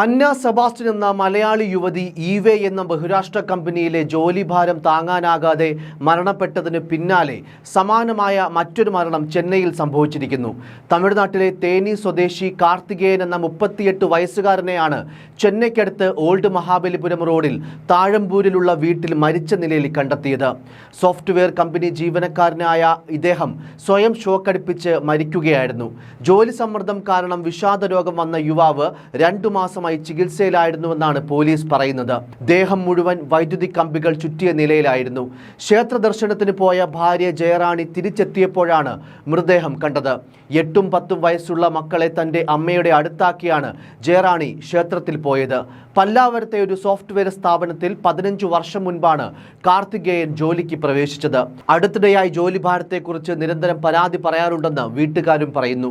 അന്ന Sebastian എന്ന മലയാളി യുവതി ഈവേ എന്ന ബഹുരാഷ്ട്ര കമ്പനിയിലെ ജോലിഭാരം താങ്ങാനാകാതെ മരണപ്പെട്ടതിന് പിന്നാലെ സമാനമായ മറ്റൊരു മരണം ചെന്നൈയിൽ സംഭവിച്ചിരിക്കുന്നു. തമിഴ്നാട്ടിലെ തേനി സ്വദേശി കാർത്തികേയൻ എന്ന മുപ്പത്തിയെട്ട് വയസ്സുകാരനെയാണ് ചെന്നൈക്കടുത്ത് ഓൾഡ് മഹാബലിപുരം റോഡിൽ താഴമ്പൂരിലുള്ള വീട്ടിൽ മരിച്ച നിലയിൽ കണ്ടെത്തിയത്. സോഫ്റ്റ്വെയർ കമ്പനി ജീവനക്കാരനായ ഇദ്ദേഹം സ്വയം ഷോക്കടിപ്പിച്ച് മരിക്കുകയായിരുന്നു. ജോലി സമ്മർദ്ദം കാരണം വിഷാദ രോഗം വന്ന യുവാവ് രണ്ടു മാസമായി ചികിത്സയിലായിരുന്നുവെന്നാണ് പോലീസ് പറയുന്നത്. ദേഹം മുഴുവൻ വൈദ്യുതി കമ്പികൾ ചുറ്റിയ നിലയിലായിരുന്നു. ക്ഷേത്ര ദർശനത്തിന് പോയ ഭാര്യ ജയറാണി തിരിച്ചെത്തിയപ്പോഴാണ് മൃതദേഹം കണ്ടത്. എട്ടും പത്തും വയസ്സുള്ള മക്കളെ തന്റെ അമ്മയുടെ അടുത്താക്കിയാണ് ജയറാണി ക്ഷേത്രത്തിൽ പോയത്. പല്ലാവരത്തെ ഒരു സോഫ്റ്റ്വെയർ സ്ഥാപനത്തിൽ പതിനഞ്ചു വർഷം മുൻപാണ് കാർത്തികേയൻ ജോലിക്ക് പ്രവേശിച്ചത്. അടുത്തിടെയായി ജോലിഭാരത്തെക്കുറിച്ച് നിരന്തരം പരാതി പറയാറുണ്ടെന്ന് വീട്ടുകാരും പറയുന്നു.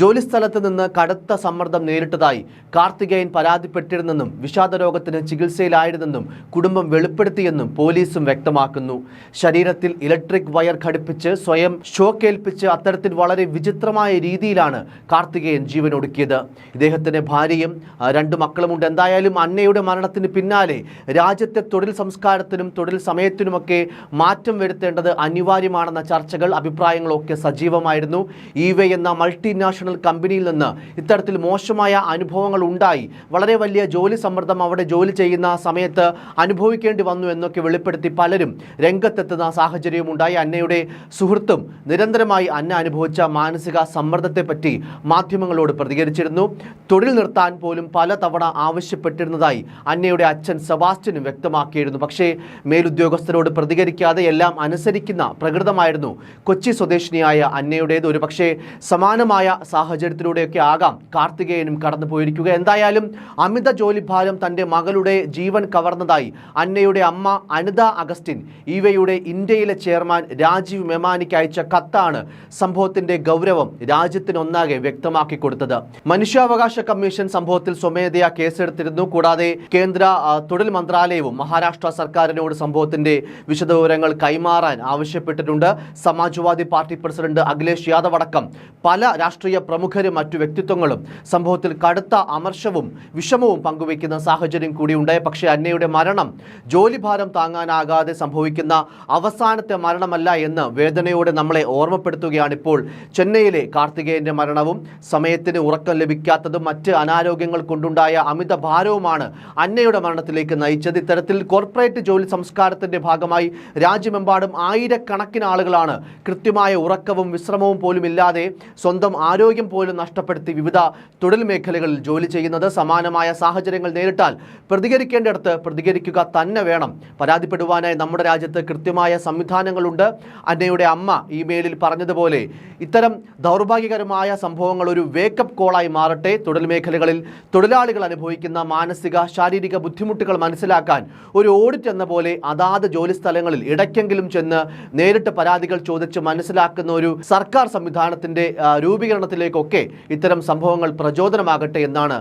ജോലിസ്ഥലത്ത് നിന്ന് കടുത്ത സമ്മർദ്ദം നേരിട്ടതായി കാർത്തികേയൻ പരാതിപ്പെട്ടിരുന്നെന്നും വിഷാദ രോഗത്തിന് ചികിത്സയിലായിരുന്നെന്നും കുടുംബം വെളിപ്പെടുത്തിയെന്നും പോലീസും വ്യക്തമാക്കുന്നു. ശരീരത്തിൽ ഇലക്ട്രിക് വയർ ഘടിപ്പിച്ച് സ്വയം ഷോക്കേൽപ്പിച്ച് അത്തരത്തിൽ വളരെ വിചിത്രമായ രീതിയിലാണ് കാർത്തികേയൻ ജീവനൊടുക്കിയത്. ഇദ്ദേഹത്തിന് ഭാര്യയും രണ്ടു രണ്ട് മക്കളുമുണ്ട്. എന്തായാലും അന്നയുടെ മരണത്തിന് പിന്നാലെ രാജ്യത്തെ തൊഴിൽ സംസ്കാരത്തിനും തൊഴിൽ സമയത്തിനുമൊക്കെ മാറ്റം വരുത്തേണ്ടത് അനിവാര്യമാണെന്ന ചർച്ചകൾ അഭിപ്രായങ്ങളൊക്കെ സജീവമായിരുന്നു. ഈവേ എന്ന മൾട്ടിനാഷണൽ കമ്പനിയിൽ നിന്ന് ഇത്തരത്തിൽ മോശമായ അനുഭവങ്ങൾ ഉണ്ടായി. വളരെ വലിയ ജോലി സമ്മർദ്ദം അവിടെ ജോലി ചെയ്യുന്ന സമയത്ത് അനുഭവിക്കേണ്ടി വന്നു എന്നൊക്കെ വെളിപ്പെടുത്തി പലരും രംഗത്തെത്തുന്ന സാഹചര്യം ഉണ്ടായി. അന്നയുടെ സുഹൃത്തും നിരന്തരമായി അന്ന അനുഭവിച്ച മാനസിക സമ്മർദ്ദത്തെപ്പറ്റി മാധ്യമങ്ങളോട് പ്രതികരിച്ചിരുന്നു. തൊഴിൽ നിർത്താൻ പോലും പലതവണ ആവശ്യപ്പെട്ടിരുന്നതായി അന്നയുടെ അച്ഛൻ സെബാസ്റ്റ്യനും വ്യക്തമാക്കിയിരുന്നു. പക്ഷേ മേലുദ്യോഗസ്ഥരോട് പ്രതികരിക്കാതെ എല്ലാം അനുസരിക്കുന്ന പ്രകൃതമായിരുന്നു കൊച്ചി സ്വദേശിനിയായ അന്നയുടേത്. ഒരു പക്ഷേ സമാനമായ സാഹചര്യത്തിലൂടെയൊക്കെ ആകാം കാർത്തികേയനും കടന്നു പോയിരിക്കുക എന്തായാലും അമിത ജോലിഭാരം തന്റെ മകളുടെ ജീവൻ കവർന്നതായി അന്നയുടെ അമ്മ അനിത അഗസ്റ്റിൻ ഇവയുടെ ഇന്ത്യയിലെ ചെയർമാൻ രാജീവ് മെമാനിക്ക് അയച്ച കത്താണ് സംഭവത്തിന്റെ ഗൗരവം രാജ്യത്തിനൊന്നാകെ വ്യക്തമാക്കി കൊടുത്തത്. മനുഷ്യാവകാശ കമ്മീഷൻ സംഭവത്തിൽ സ്വമേധയാ കേസെടുത്തിരുന്നു. കൂടാതെ കേന്ദ്ര തൊഴിൽ മന്ത്രാലയവും മഹാരാഷ്ട്ര സർക്കാരിനോട് സംഭവത്തിന്റെ വിശദവിവരങ്ങൾ കൈമാറാൻ ആവശ്യപ്പെട്ടിട്ടുണ്ട്. സമാജ്വാദി പാർട്ടി പ്രസിഡന്റ് അഖിലേഷ് യാദവ് അടക്കം പല രാഷ്ട്രീയ പ്രമുഖരും മറ്റു വ്യക്തിത്വങ്ങളും സംഭവത്തിൽ കടുത്ത അമർഷവും വിഷമവും പങ്കുവയ്ക്കുന്ന സാഹചര്യം കൂടിയുണ്ട്. പക്ഷേ അന്നയുടെ മരണം ജോലിഭാരം താങ്ങാനാകാതെ സംഭവിക്കുന്ന അവസാനത്തെ മരണമല്ല എന്ന് വേദനയോടെ നമ്മളെ ഓർമ്മപ്പെടുത്തുകയാണ് ഇപ്പോൾ ചെന്നൈയിലെ കാർത്തികേയന്റെ മരണവും. സമയത്തിന് ഉറക്കം ലഭിക്കാത്തതും മറ്റ് അനാരോഗ്യങ്ങൾ കൊണ്ടുണ്ടായ അമിത ഭാരവുമാണ് അന്നയുടെ മരണത്തിലേക്ക് നയിച്ചത്. ഇത്തരത്തിൽ കോർപ്പറേറ്റ് ജോലി സംസ്കാരത്തിന്റെ ഭാഗമായി രാജ്യമെമ്പാടും ആയിരക്കണക്കിന് ആളുകളാണ് കൃത്യമായ ഉറക്കവും വിശ്രമവും പോലും ഇല്ലാതെ സ്വന്തം ആരോഗ്യം പോലും നഷ്ടപ്പെടുത്തി വിവിധ തൊഴിൽ മേഖലകളിൽ ജോലി ചെയ്യുന്നത്. സമാനമായ സാഹചര്യങ്ങൾ നേരിട്ടാൽ പ്രതികരിക്കേണ്ടിടത്ത് പ്രതികരിക്കുക തന്നെ വേണം. പരാതിപ്പെടുവാനായി നമ്മുടെ രാജ്യത്ത് കൃത്യമായ സംവിധാനങ്ങളുണ്ട്. അന്നയുടെ അമ്മ ഇമെയിലിൽ പറഞ്ഞതുപോലെ ഇത്തരം ദൗർഭാഗ്യകരമായ സംഭവങ്ങൾ ഒരു വേക്കപ്പ് കോളായി മാറട്ടെ. തൊഴിൽ മേഖലകളിൽ തൊഴിലാളികൾ അനുഭവിക്കുന്ന മാനസിക ശാരീരിക ബുദ്ധിമുട്ടുകൾ മനസ്സിലാക്കാൻ ഒരു ഓഡിറ്റ് എന്ന പോലെ അതാത് ജോലി സ്ഥലങ്ങളിൽ ഇടയ്ക്കെങ്കിലും ചെന്ന് നേരിട്ട് പരാതികൾ ചോദിച്ച് മനസ്സിലാക്കുന്ന ഒരു സർക്കാർ സംവിധാനത്തിന്റെ ആ, രൂപീകരണത്തിലേക്കൊക്കെ ഇത്തരം സംഭവങ്ങൾ പ്രചോദനമാകട്ടെ എന്നാണ്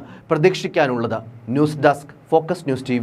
പ്രതീക്ഷിക്കാനുള്ളത് news desk focus news T